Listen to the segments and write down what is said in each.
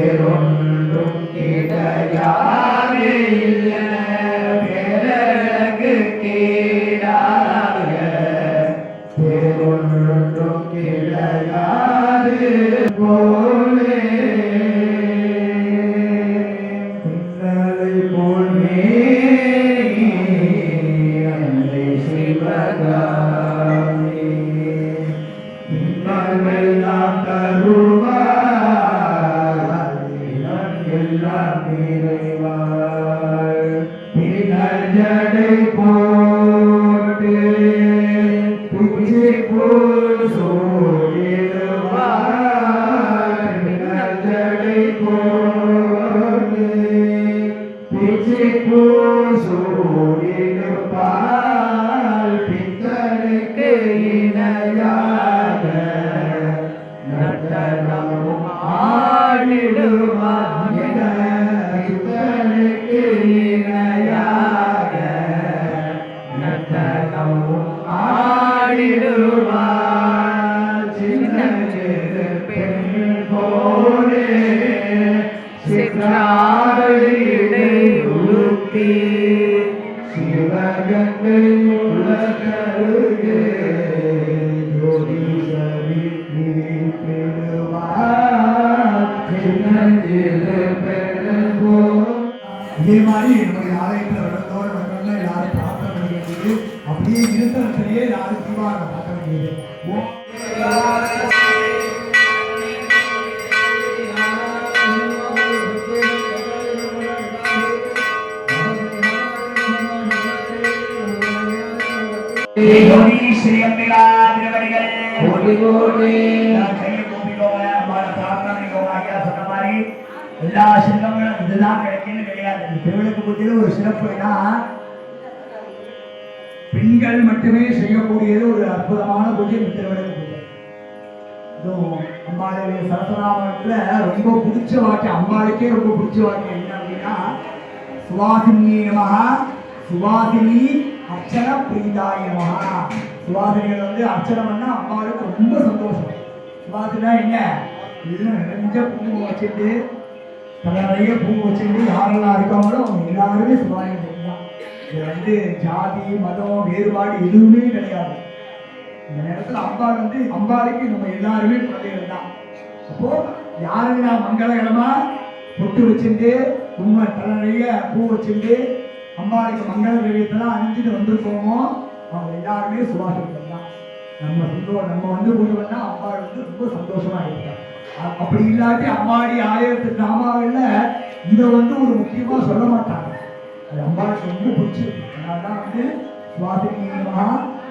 பேரொன்றும் கிடையா முன்னாடி நம்முடைய ஆலயத்தில் வருடத்தோடு வருடம்ல எல்லாரும் பிரார்த்தனை பண்ண வேண்டியது அப்படியே இருத்தனத்திலேயே எல்லாரும் தீபாவளி பார்க்க வேண்டியது श्री अम्बिका हमारा प्रार्थना नहीं होगा क्या सब हमारी अल्लाह श्री जिला में திருவிளக்கு பூஜையில ஒரு சிறப்பு ஏன்னா பெண்கள் மட்டுமே செய்யக்கூடியது ஒரு அற்புதமான பூஜை இந்த திருவிளக்கு பூஜை இதுவும் அம்பாளுடைய ரொம்ப பிடிச்ச வாக்கியம் அம்பாளுக்கே ரொம்ப பிடிச்ச வாக்கியம் என்ன அப்படின்னா சுவாசினி நமகா சுவாசினி அர்ச்சன பிரீதாய நமகா சுவாசினிகள் வந்து அர்ச்சனை பண்ணா அம்பாளுக்கு ரொம்ப சந்தோஷம். சுவாசினா என்ன? எல்லாம் நிறைஞ்ச பூ வச்சுட்டு தலை நிறைய பூ வச்சுட்டு யாரெல்லாம் இருக்காங்களோ அவங்க எல்லாருமே சுவாசிகள் தான் இது வந்து ஜாதி மதம் வேறுபாடு எதுவுமே கிடையாது. இந்த நேரத்துல அம்பாள் வந்து அம்பாளுக்கு நம்ம எல்லாருமே குழந்தைகள் தான். அப்போ யாரெல்லாம் மங்களகரமா பொட்டு வச்சுட்டு உண்மை தலை நிறைய பூ வச்சுட்டு அம்பாளுக்கு மங்கள திரவியத்தெல்லாம் அணிஞ்சிட்டு வந்திருக்கோமோ அவங்க எல்லாருமே சுவாசிகள் தான். நம்ம சந்தோஷம் நம்ம வந்து பூஜை பண்ணா அம்பாள் வந்து ரொம்ப சந்தோஷமா இருப்பாங்க அப்படி இல்லாட்டி அம்மாடி ஆயிரத்து நாமாவில் இதை வந்து ஒரு முக்கியமாக சொல்ல மாட்டாங்க. அது அம்பாளுக்கு ரொம்ப பிடிச்சிருக்கு. அதனால தான் வந்து சுவாசினி மகா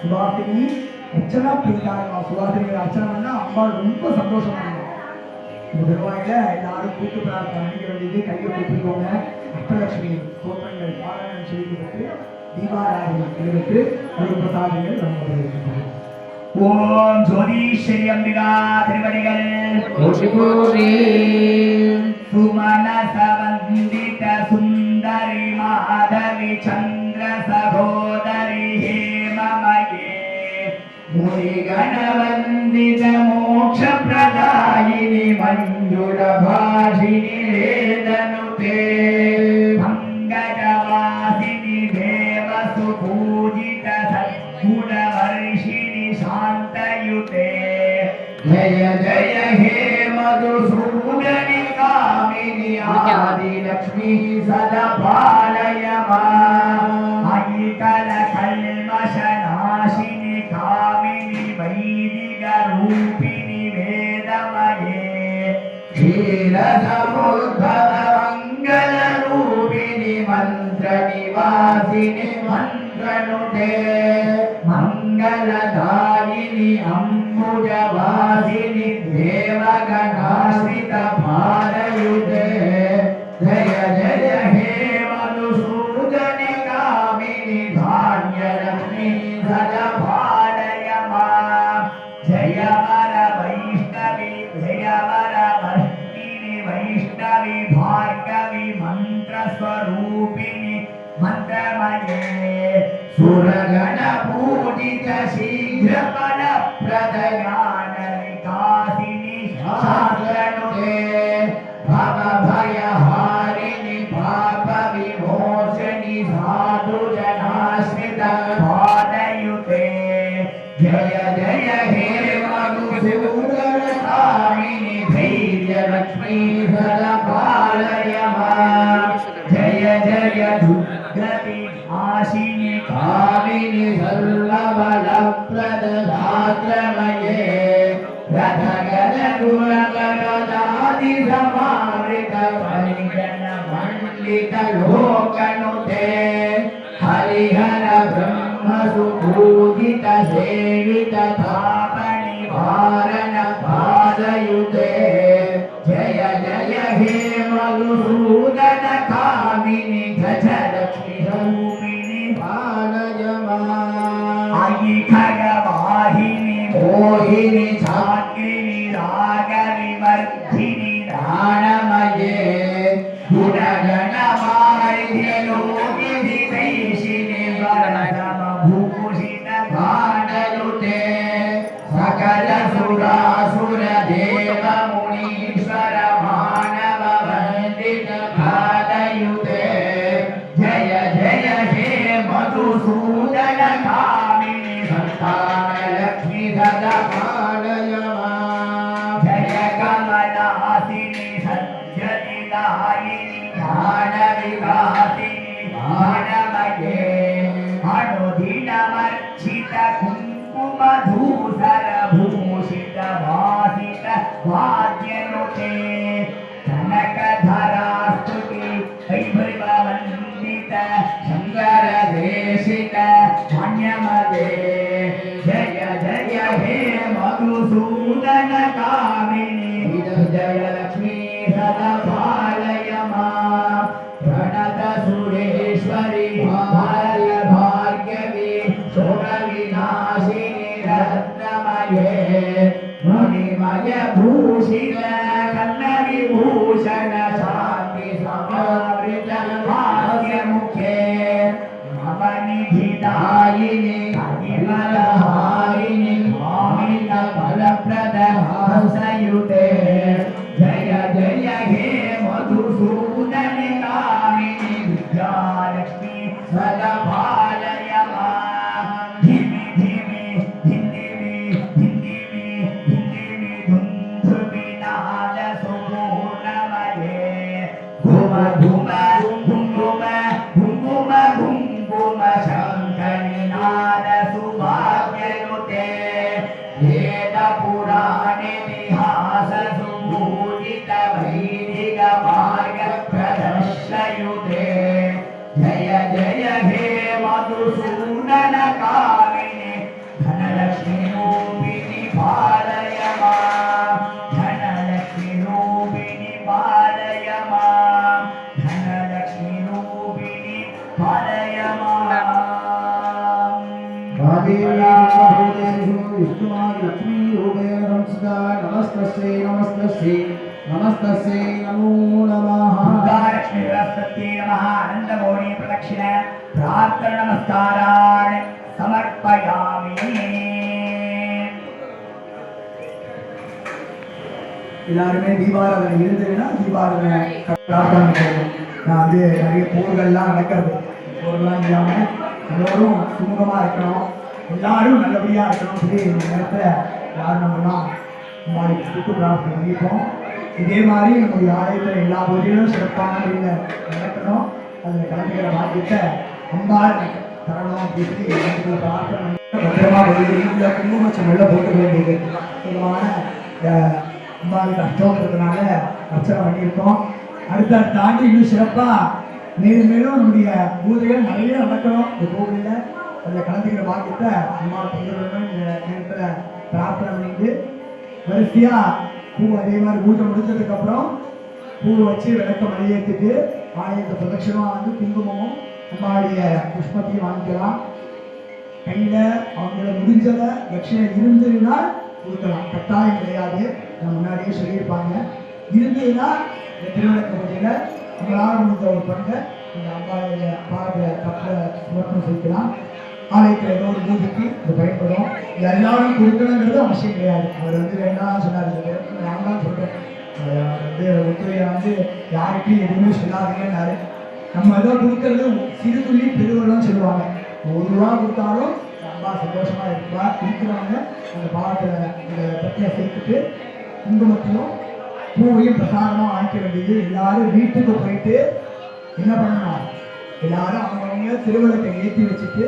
சுவாசினி அர்ச்சனா பிரியாங்க சுவாசினி அர்ச்சனை பண்ணா அம்பாள் ரொம்ப சந்தோஷமா இருக்கும் இந்த திருவாயில எல்லாரும் கூட்டு பிரார்த்தனை பண்ணிக்க வேண்டியது கையை கூப்பிடுவோங்க அஷ்டலட்சுமி தோற்றங்கள் பாராயணம் செய்துவிட்டு தீபாராதனை எழுதிட்டு அருள் பிரசாதங்கள் நம்ம ஓம் ஜோதீஸ்வரி அம்பிகா திருவடிகள் கோடி கோடி சுமனச வந்தித சுந்தரி மாதவி சந்திர சகோதரி ஹேமமயே முனிகணவந்தித மோட்ச பிரதாயினி மஞ்சுள பாஷினி शान्तयुते जय जय हे मधुसूदनि कामिनि आदिलक्ष्मी सदा पालय अयिकलकल्मषनाशिनि कामिनि वैदिकरूपिणि वेदमये क्षीरसम सरस्वती भाषिणि कामिनि सर्वबलप्रदधात्रमये रथगदगुणगणादिसमामृतपरिगणमण्डितलोकनुते हरिहर ब्रह्मसुपूजितसेवितथा మధ్యలోకి విదేశిని భూషిత భానలుతే సకల సురాసుర దేవ మునీశ్వర మానవ వందిత భారయుతే జయ జయ Hare भूषित कन्नविभूषण शान्ति समावृत भाग्यमुखे नवनिधिदायिनि अनिमलहारिणि मामिन சரஸ்வத்தே நமோ நம மகாலட்சுமி சரஸ்வத்தே நம அனந்த கோடி பிரதட்சிண. பிரார்த்தன நமஸ்காராண். சமர்ப்பயாமி. எல்லாருமே தீபாராதனை இருந்ததுன்னா தீபாராதனை பிரார்த்தனை பண்ணுவோம். நான் வந்து நிறைய போர்கள்லாம் நடக்கிறது. போர்கள்லாம் இல்லாமல் எல்லோரும் சுமூகமாக இருக்கணும். எல்லாரும் நல்லபடியாக இருக்கணும் சொல்லி இந்த நேரத்தில் யார் நம்மலாம் மாதிரி பிரார்த்தனை பண்ணிப்போம். இதே மாதிரி நம்முடைய ஆலயத்தில் எல்லா பகுதியிலும் சிறப்பான முறையில் நடக்கணும். அதில் கலந்துக்கிற பாக்கியத்தை அம்பாள் தரணும் அப்படின்னு பிரார்த்தனை பண்ணி பத்திரமா வெளியே குங்குமச்சம் வெள்ள போட்டு வேண்டியது. முக்கியமான அஹ், அம்பாளுக்கு அஷ்டோத்திரத்தினால அர்ச்சனை பண்ணியிருக்கோம். அடுத்த தாண்டி இன்னும் சிறப்பாக மேலும் மேலும் நம்முடைய பூஜைகள் நிறைய நடக்கணும். இந்த கோவிலில் அதில் கலந்துக்கிற பாக்கியத்தை அம்மா பகிர்வுடன் இந்த நேரத்தில் பிரார்த்தனை பண்ணிட்டு வரிசையாக பூ அதே மாதிரி பூஜை முடிச்சதுக்கப்புறம் பூ வச்சு விளக்க வெளியேற்றிட்டு ஆலயத்தை பிரதட்சணமாக வந்து குங்குமமும் அம்மாவுடைய புஷ்பத்தையும் வாங்கிக்கலாம். கையில் அவங்கள முடிஞ்சதை தட்சிணை இருந்ததுன்னா கொடுக்கலாம். கட்டாயம் கிடையாது. நான் முன்னாடியே சொல்லியிருப்பாங்க. இருந்ததுன்னா இந்த திருவிளக்க பூஜையில் நம்மளால் முடிஞ்ச ஒரு பங்கை இந்த அம்பாவுடைய பாத கப்பலை சுமக்கம் செய்யலாம் ஆலயத்தில் ஏதோ ஒரு பூஜைக்கு இது பயன்படும். இது எல்லாரும் கொடுக்கணுங்கிறது அவசியம் கிடையாது. அவர் வந்து வேண்டாம் சொன்னார். நான் தான் சொல்கிறேன் வந்து ஒத்துழையா வந்து யாருக்கும் எதுவுமே சொல்லாதீங்கன்னாரு. நம்ம ஏதோ கொடுக்கறது சிறு துள்ளி பெருவெல்லாம் சொல்லுவாங்க. ஒரு ரூபா கொடுத்தாலும் ரொம்ப சந்தோஷமா இருப்பா. இருக்கிறவங்க அந்த பாவத்தில் இந்த பத்தியை சேர்த்துட்டு குங்குமத்தையும் பூவையும் பிரசாதமாக வாங்கிக்க வேண்டியது. எல்லாரும் வீட்டுக்கு போயிட்டு என்ன பண்ணணும்? எல்லாரும் அவங்கவுங்க திருவிளக்கை ஏற்றி வச்சுட்டு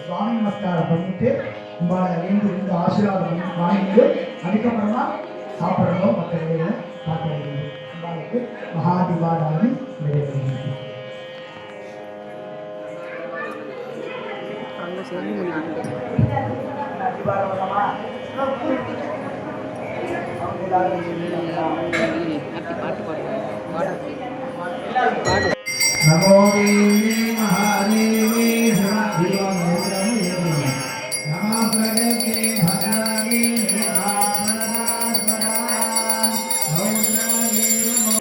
சுவாமி நமஸ்காரம் பண்ணிட்டு உங்களை ரெண்டு ரெண்டு ஆசீர்வாதம் வாங்கிட்டு அதுக்கப்புறமா சாப்பிடணும் மற்ற வேலையை பார்க்க வேண்டியது உங்களுக்கு மகாதிபாராதி நிறைவேறுகிறது நமோ